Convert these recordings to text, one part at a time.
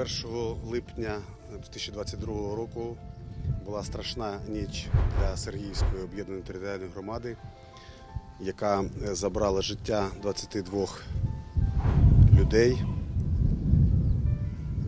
1 липня 2022 року була страшна ніч для Сергіївської об'єднаної територіальної громади, яка забрала життя 22 людей.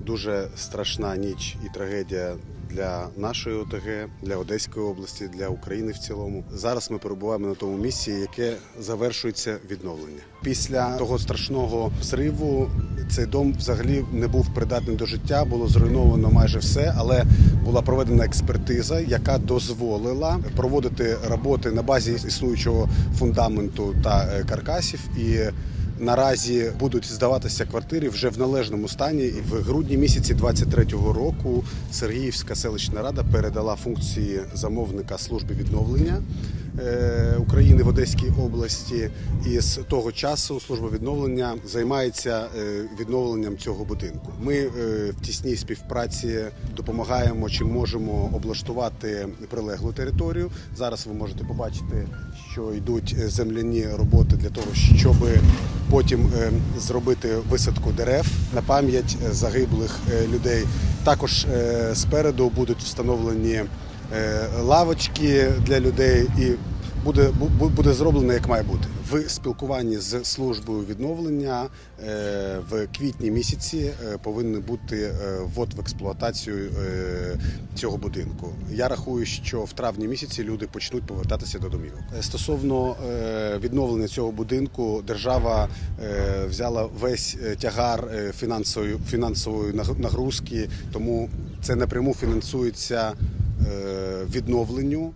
Дуже страшна ніч і трагедія для нашої ОТГ, для Одеської області, для України в цілому. Зараз ми перебуваємо на тому місці, яке завершується відновлення. Після того страшного зриву цей дом взагалі не був придатний до життя, було зруйновано майже все, але була проведена експертиза, яка дозволила проводити роботи на базі існуючого фундаменту та е, каркасів і Наразі будуть здаватися квартири вже в належному стані. І в грудні місяці 23-го року Сергіївська селищна рада передала функції замовника служби відновлення України в Одеській області. І з того часу служба відновлення займається е, відновленням цього будинку. Ми е, в тісній співпраці допомагаємо чи можемо облаштувати прилеглу територію. Зараз ви можете побачити, що йдуть е, земляні роботи для того, щоб потім е, зробити висадку дерев на пам'ять е, загиблих е, людей. Також е, спереду будуть встановлені е, лавочки для людей і буде, бу- буде зроблено як має бути. В спілкуванні з службою відновлення е, в квітні місяці е, повинен бути е, ввод в експлуатацію е, цього будинку. Я рахую, що в травні місяці люди почнуть повертатися до домівок. Е, Стосовно е, відновлення цього будинку, держава е, взяла весь е, тягар е, фінансової фінансової наг- нагрузки, тому це напряму фінансується е, відновленню